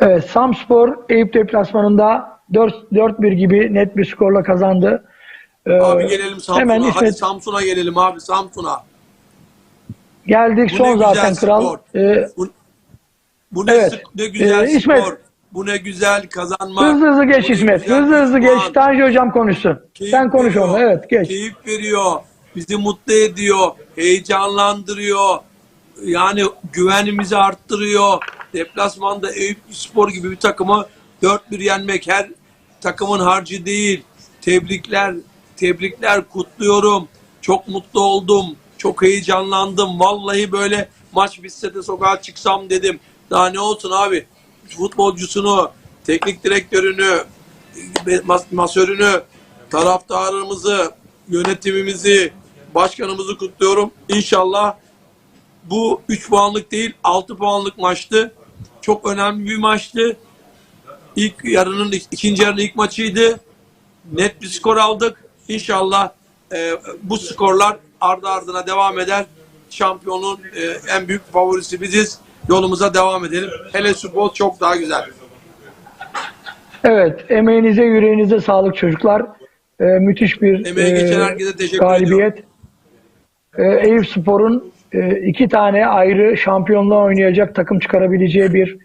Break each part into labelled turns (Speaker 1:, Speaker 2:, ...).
Speaker 1: Evet, Samspor Eyüp deplasmanında 4 4-1 gibi net bir skorla kazandı. Ee,
Speaker 2: Abi gelelim Samsun'a.
Speaker 1: Hemen
Speaker 2: Hadi
Speaker 1: İsmet
Speaker 2: Samsun'a gelelim abi Samsun'a.
Speaker 1: geldik
Speaker 2: Bu
Speaker 1: son zaten kral. Ee,
Speaker 2: Bu, bu ne,
Speaker 1: Evet.
Speaker 2: ne güzel
Speaker 1: Ee, İsmet.
Speaker 2: spor. Bu ne güzel kazanmak.
Speaker 1: hızlı hızlı geç
Speaker 2: Bu
Speaker 1: İsmet. Hızlı hızlı geç. Tanju hocam konuşsun.
Speaker 2: Keyif
Speaker 1: Sen konuş
Speaker 2: veriyor,
Speaker 1: onunla. Evet, geç.
Speaker 2: Keyif veriyor. Bizi mutlu ediyor. Heyecanlandırıyor. Yani güvenimizi arttırıyor. Deplasmanda Eyüp Spor gibi bir takımı 4-1 yenmek her takımın harcı değil. Tebrikler, tebrikler kutluyorum. Çok mutlu oldum. Çok heyecanlandım. Vallahi böyle maç bitse de sokağa çıksam dedim. Daha ne olsun abi? Futbolcusunu, teknik direktörünü, mas- masörünü, taraftarımızı, yönetimimizi, başkanımızı kutluyorum. İnşallah bu 3 puanlık değil 6 puanlık maçtı. Çok önemli bir maçtı. İlk yarının ikinci yarının ilk maçıydı. Net bir skor aldık. İnşallah e, bu skorlar ardı ardına devam eder. Şampiyonun e, en büyük favorisi biziz. Yolumuza devam edelim. Hele futbol çok daha güzel.
Speaker 1: Evet, emeğinize, yüreğinize sağlık çocuklar. Ee, müthiş bir
Speaker 2: Emeği geçen herkese teşekkür
Speaker 1: galibiyet. Ee, Eyüp Spor'un e, iki tane ayrı şampiyonluğa oynayacak takım çıkarabileceği bir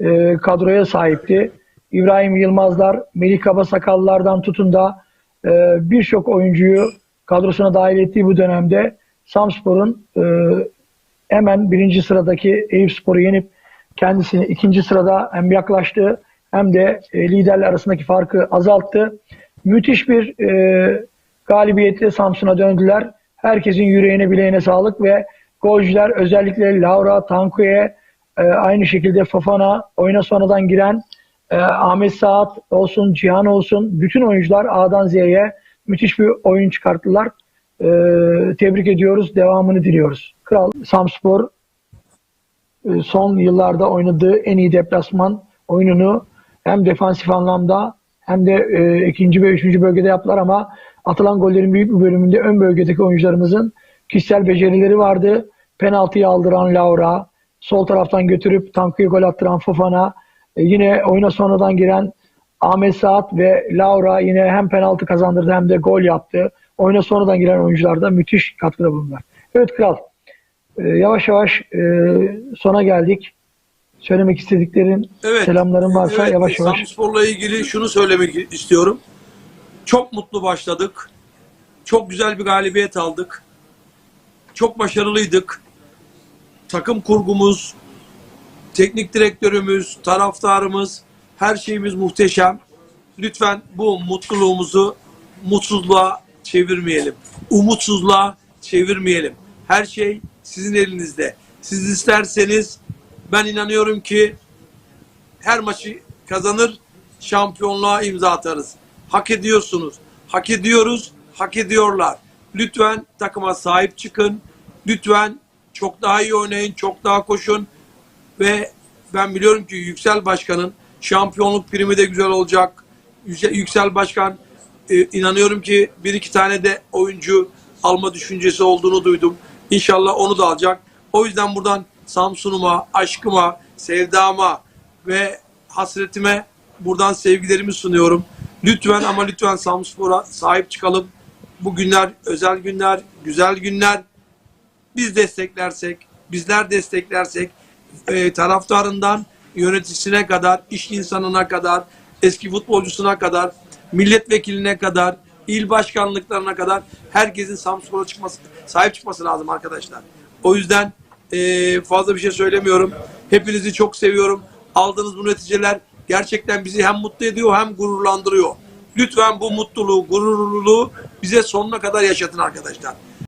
Speaker 1: e, kadroya sahipti. İbrahim Yılmazlar, Melih Kabasakallılardan tutun da e, birçok oyuncuyu kadrosuna dahil ettiği bu dönemde Samspor'un e, hemen birinci sıradaki Eyüp Spor'u yenip kendisini ikinci sırada hem yaklaştı hem de e, liderler arasındaki farkı azalttı. Müthiş bir e, galibiyetle Samsun'a döndüler. Herkesin yüreğine bileğine sağlık ve golcüler özellikle Laura, Tanku'ye e, aynı şekilde Fofana oyuna sonradan giren e, Ahmet Saat olsun, Cihan olsun bütün oyuncular A'dan Z'ye müthiş bir oyun çıkarttılar. E, tebrik ediyoruz. Devamını diliyoruz. Kral Samspor e, son yıllarda oynadığı en iyi deplasman oyununu hem defansif anlamda hem de e, ikinci ve üçüncü bölgede yaptılar ama atılan gollerin büyük bir bölümünde ön bölgedeki oyuncularımızın kişisel becerileri vardı. Penaltıyı aldıran Laura, sol taraftan götürüp Tanku'ya gol attıran Fofana, e, yine oyuna sonradan giren Ahmet Saat ve Laura yine hem penaltı kazandırdı hem de gol yaptı. Oyuna sonradan giren oyuncular da müthiş katkıda bulundular. Evet Kral, e, yavaş yavaş e, sona geldik. Söylemek istediklerin,
Speaker 2: Evet.
Speaker 1: selamların varsa
Speaker 2: Evet,
Speaker 1: yavaş yavaş.
Speaker 2: Samspor'la ilgili şunu söylemek istiyorum. Çok mutlu başladık. Çok güzel bir galibiyet aldık. Çok başarılıydık. Takım kurgumuz, teknik direktörümüz, taraftarımız, her şeyimiz muhteşem. Lütfen bu mutluluğumuzu mutsuzluğa çevirmeyelim. Umutsuzluğa çevirmeyelim. Her şey sizin elinizde. Siz isterseniz ben inanıyorum ki her maçı kazanır, şampiyonluğa imza atarız. Hak ediyorsunuz. Hak ediyoruz, hak ediyorlar. Lütfen takıma sahip çıkın. Lütfen çok daha iyi oynayın, çok daha koşun. Ve ben biliyorum ki Yüksel Başkan'ın şampiyonluk primi de güzel olacak. Yüksel Başkan e, inanıyorum ki bir iki tane de oyuncu alma düşüncesi olduğunu duydum. İnşallah onu da alacak. O yüzden buradan Samsun'uma, aşkıma, sevdama ve hasretime buradan sevgilerimi sunuyorum. Lütfen ama lütfen Samspor'a sahip çıkalım. Bu günler özel günler, güzel günler. Biz desteklersek, bizler desteklersek e, taraftarından yöneticisine kadar, iş insanına kadar, eski futbolcusuna kadar, milletvekiline kadar, il başkanlıklarına kadar herkesin Samspor'a çıkması, sahip çıkması lazım arkadaşlar. O yüzden e, fazla bir şey söylemiyorum. Hepinizi çok seviyorum. Aldığınız bu neticeler gerçekten bizi hem mutlu ediyor hem gururlandırıyor. Lütfen bu mutluluğu, gururluluğu bize sonuna kadar yaşatın arkadaşlar.